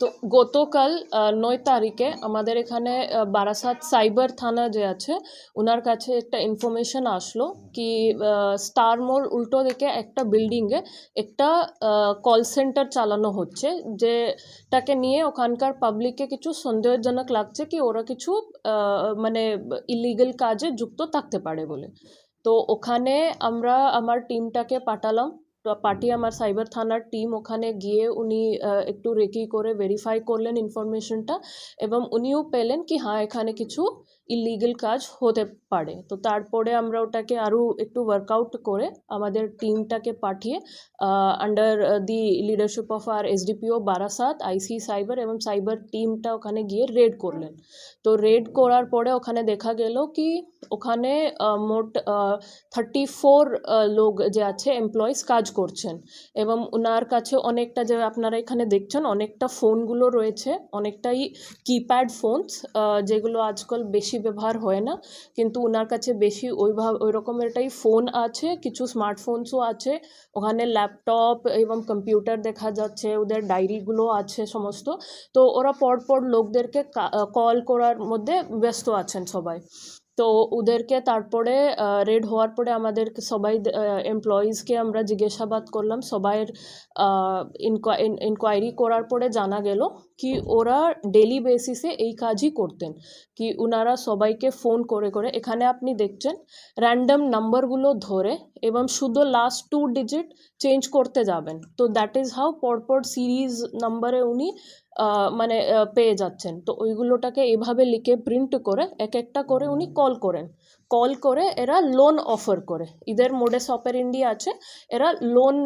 তো গতকাল নয় তারিখে আমাদের এখানে বারাসাত সাইবার থানা যে আছে ওনার কাছে একটা ইনফরমেশন আসলো কি স্টার মোড় উল্টো দিকে একটা বিল্ডিংয়ে একটা কল সেন্টার চালানো হচ্ছে যেটাকে নিয়ে ওখানকার পাবলিককে কিছু সন্দেহজনক লাগছে কি ওরা কিছু মানে ইলিগাল কাজে যুক্ত থাকতে পারে বলে। তো ওখানে আমরা, আমার টিমটাকে পাঠালাম পাঠিয়ে আমার সাইবার থানার টিম ওখানে গিয়ে উনি একটু রেকি করে ভেরিফাই করলেন ইনফরমেশনটা এবং উনিও পেলেন কি হ্যাঁ এখানে কিছু ইলিগেল কাজ হতে পারে। তো তারপরে আমরা ওটাকে আরও একটু ওয়ার্কআউট করে আমাদের টিমটাকে পাঠিয়ে under the leadership of R SDPO Barasat IC cyber এবং সাইবার টিমটা ওখানে গিয়ে রেড করলেন। তো রেড করার পরে ওখানে দেখা গেল কি, ওখানে মোট থার্টি ফোর লোক যে আছে এমপ্লয়িজ কাজ করছেন এবং ওনার কাছে অনেকটা যে আপনারা এখানে দেখছেন অনেকটা ফোনগুলো রয়েছে, অনেকটাই কিপ্যাড ফোনস যেগুলো আজকাল বেশি ব্যবহার হয় না। কিন্তু ওনার কাছে বেশি ওইভাবে ওই রকমেরটাই ফোন আছে, কিছু স্মার্টফোনসও আছে। ওখানে ল্যাপটপ এবং কম্পিউটার দেখা যাচ্ছে, ওদের ডায়েরিগুলো আছে সমস্ত। তো ওরা পরপর লোকদেরকে কল করার মধ্যে ব্যস্ত আছেন সবাই। তো ওদেরকে তারপরে রেড হওয়ার পরে আমাদের সবাই এমপ্লয়িজকে আমরা জিজ্ঞাসাবাদ করলাম। সবাইয়ের ইনকোয়ারি করার পরে জানা গেল কি ওরা ডেলি বেসিসে এই কাজই করতেন। কি ওনারা সবাইকে ফোন করে করে, এখানে আপনি দেখছেন র্যান্ডম নাম্বারগুলো ধরে এবং শুধু লাস্ট টু ডিজিট চেঞ্জ করতে যাবেন। তো দ্যাট ইজ হাউ পরপর সিরিজ নাম্বারে উনি মানে পেয়ে যাচ্ছেন। তো ওইগুলোটাকে এভাবে লিখে প্রিন্ট করে এক একটা করে উনি কল করেন। কল করে এরা লোন অফার করে। এদের মোডেস অপারেন্ডি আছে এরা লোন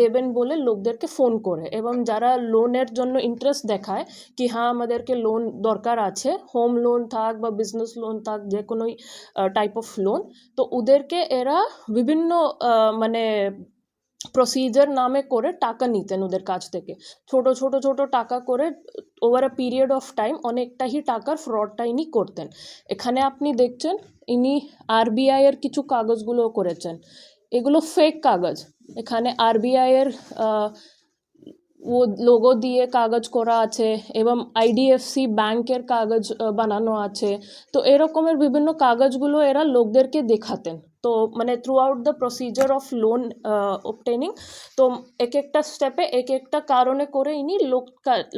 দেবেন বলে লোকদেরকে ফোন করে এবং যারা লোনের জন্য ইন্টারেস্ট দেখায় কি হ্যাঁ আমাদেরকে লোন দরকার আছে হোম লোন থাক বা বিজনেস লোন থাক যে কোনোই টাইপ অফ লোন তো ওদেরকে এরা বিভিন্ন মানে প্রসিজার নামে করে টাকা নিতেন ওদের কাছ থেকে। ছোট ছোট ছোট টাকা করে over a period of time অনেকটাই টাকার ফ্রডটা ইনি করতেন। এখানে আপনি দেখছেন, ইনি আরবিআই এর কিছু কাগজগুলো করেছেন। এগুলো ফেক কাগজ। এখানে আরবিআই এর ও লোগো দিয়ে কাগজ করা আছে এবং আইডিএফসি ব্যাংকের কাগজ বানানো আছে। তো এরকমের বিভিন্ন কাগজগুলো এরা লোকদেরকে দেখাতেন। তো মানে throughout the procedure of loan obtaining তো এক একটা স্টেপে এক একটা কারণে করে ইনি লোক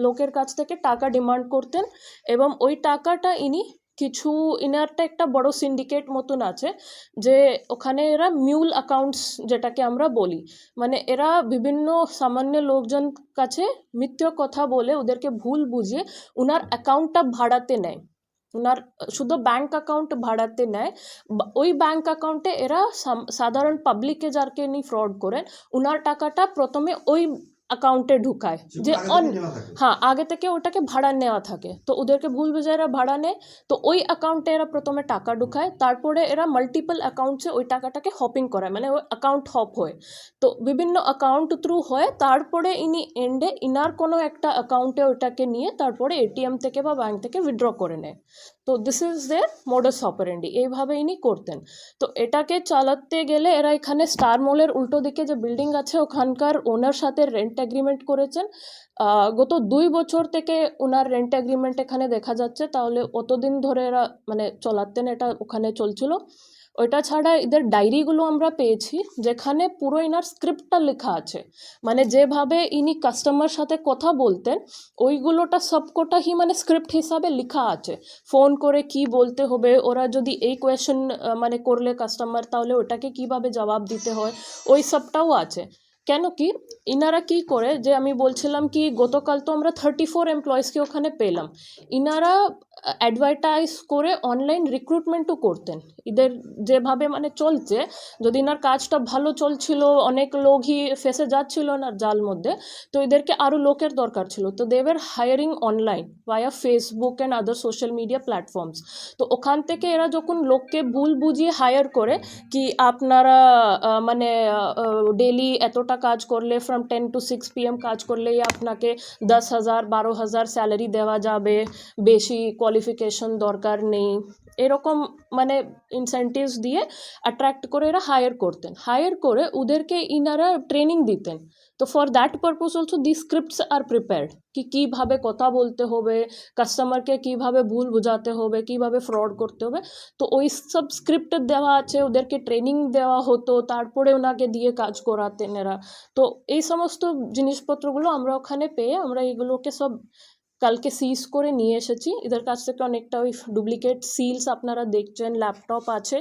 লোকের কাছ থেকে টাকা ডিমান্ড করতেন এবং ওই টাকাটা ইনি কিছু, ইনারটা একটা বড় সিন্ডিকেট মতন আছে যে ওখানে এরা মিউল অ্যাকাউন্টস যেটাকে আমরা বলি। মানে এরা বিভিন্ন সামান্য লোকজন কাছে মিথ্যে কথা বলে ওদেরকে ভুল বুঝিয়ে ওনার অ্যাকাউন্টটা ভাড়াতে নেয়। ওনার শুধু ব্যাঙ্ক অ্যাকাউন্ট ভাড়াতে নেয় ওই ব্যাঙ্ক অ্যাকাউন্টে এরা সাধারণ পাবলিকে যারকে নি ফ্রড করেন ওনার টাকাটা প্রথমে ওই অ্যাকাউন্টে ঢুকায়। যে অন হ্যাঁ আগে থেকে ওটাকে ভাড়া নেওয়া থাকে। তো ওদেরকে ভুল বুঝে এরা ভাড়া নেয়। তো ওই অ্যাকাউন্টে এরা প্রথমে টাকা ঢুকায়। তারপরে এরা মাল্টিপল অ্যাকাউন্টসে ওই টাকাটাকে হপিং করায়। মানে ওই অ্যাকাউন্ট হপ হয়। তো বিভিন্ন অ্যাকাউন্ট থ্রু হয়। তারপরে ইনি এন্ডে ইনার কোনো একটা অ্যাকাউন্টে ওইটাকে নিয়ে তারপরে এটিএম থেকে বা ব্যাঙ্ক থেকে উইথড্র করে নেয়। তো this is their modus operandi এইভাবে ইনি করতেন। তো এটাকে চালাতে গেলে এরা এখানে স্টার মলের উল্টো দিকে যে বিল্ডিং আছে, ওখানকার ওনার সাথে রেন্ট এগ্রিমেন্ট করেছেন। গত দুই বছর থেকে ওনার রেন্ট এগ্রিমেন্ট এখানে দেখা যাচ্ছে, তাহলে অতদিন ধরে এরা মানে চলাতেন, এটা ওখানে চলছিল। ওইটা ছাড়া এদের ডায়েরিগুলো আমরা পেয়েছি, যেখানে পুরো এনার স্ক্রিপ্টটা লেখা আছে। মানে যেভাবে ইনি কাস্টমার সাথে কথা বলতেন, ওইগুলোটা সবকটাই মানে স্ক্রিপ্ট হিসাবে লেখা আছে। ফোন করে কি বলতে হবে, ওরা যদি এই কোয়েশ্চেন মানে করলে কাস্টমার তাহলে ওটাকে কীভাবে জবাব দিতে হয়, ওই সবটাও আছে। কেন কি? ইনারা কি করে? যে আমি বলছিলাম কি, গতকাল তো আমরা থার্টি ফোর এমপ্লয়িজকে ওখানে পেলাম। ইনারা অ্যাডভার্টাইজ করে অনলাইন রিক্রুটমেন্টও করতেন। এদের যেভাবে মানে চলছে, যদি ইনার কাজটা ভালো চলছিল, অনেক লোকই ফেসে যাচ্ছিল না জাল মধ্যে, তো এদেরকে আরও লোকের দরকার ছিল। তো দেবের hiring online via Facebook and other social media platforms তো ওখান থেকে এরা যখন লোককে ভুল বুঝিয়ে হায়ার করে, কি আপনারা মানে ডেলি এতটা কাজ করলে from ten to six P M কাজ করলেই আপনাকে দশ হাজার, বারো হাজার স্যালারি দেওয়া যাবে। বেশি কোয়ালিফিকেশন দরকার নেই। এরকম মানে ইনসেন্টিভস দিয়ে অ্যাট্রাক্ট করে এরা হায়ার করতেন। হায়ার করে ওদেরকে ইনারা ট্রেনিং দিতেন। তো for that purpose also the scripts are prepared কি কীভাবে কথা বলতে হবে কাস্টমারকে কীভাবে ভুল বোঝাতে হবে, কীভাবে ফ্রড করতে হবে। তো ওই সব স্ক্রিপ্ট দেওয়া আছে, ওদেরকে ট্রেনিং দেওয়া হতো, তারপরে ওনাকে দিয়ে কাজ করাতেন এরা। তো এই সমস্ত জিনিসপত্রগুলো আমরা ওখানে পেয়ে আমরা এগুলোকে সব কালকে সিজ করে নিয়ে এসেছি। এদের কাছ থেকে অনেকটা ওই ডুপ্লিকেট সিলস আপনারা দেখছেন ল্যাপটপ আছে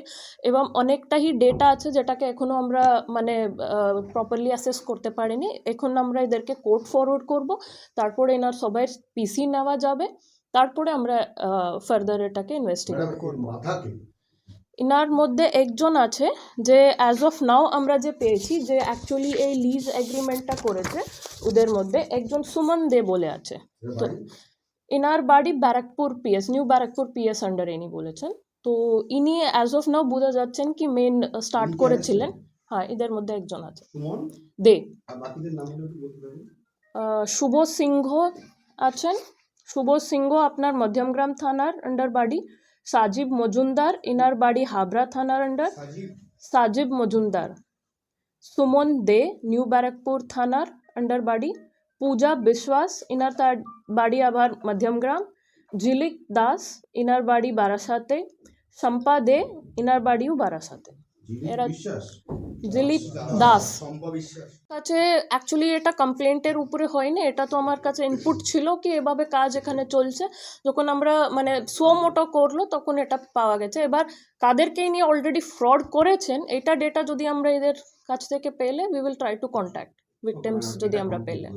এবং অনেকটাই ডেটা আছে যেটাকে এখনও আমরা মানে প্রপারলি অ্যাসেস করতে পারিনি। এখন আমরা এদেরকে কোড ফরওয়ার্ড করব তারপরে এনার সবাই পিসি নেওয়া যাবে তারপরে আমরা ফার্দার এটাকে ইনভেস্টিগেট করব। করব ইনার মধ্যে একজন আছে যে অ্যাজ অফ নাও আমরা যে পেয়েছি যে অ্যাকচুয়ালি এই লিজ এগ্রিমেন্টটা করেছে ওদের মধ্যে একজন সুমন দে বলে আছে। তো? ইনার বাড়ি Barrackpore PS New Barrackpore PS under ইনি বলেছেন। তো ইনি অ্যাজ অফ নাও বোঝা যাচ্ছেন কি মেন স্টার্ট করেছিলেন। হ্যাঁ এদের মধ্যে একজন আছে। দে। শুভ সিংহ আছেন। শুভ সিংহ আপনার মধ্যমগ্রাম থানার আন্ডার বাড়ি। সাজিব মজুমদার ইনার বাড়ি হাবড়া থানার আন্ডার সাজিব সাজিব মজুমদার সুমন দে নিউ ব্যারাকপুর থানার আন্ডার বাড়ি পূজা বিশ্বাস ইনার তার বাড়ি আবার মধ্যমগ্রাম ঝিলিক দাস ইনার বাড়ি বারাসাতে শম্পা দে ইনার বাড়িও বারাসাতে জিলিপ এরা- দিলীপ দাস। কাছে অ্যাকচুয়ালি এটা কমপ্লেন্টের উপরে হয়নি এটা তো আমার কাছে ইনপুট ছিল কি এভাবে কাজ এখানে চলছে। যখন আমরা মানে সো মোটো করল তখন এটা পাওয়া গেছে। এবার কাদেরকে নিয়ে অলরেডি ফ্রড করেছেন এটা ডেটা যদি আমরা এদের কাছ থেকে পেলে we will try to contact victims যদি আমরা পেলে।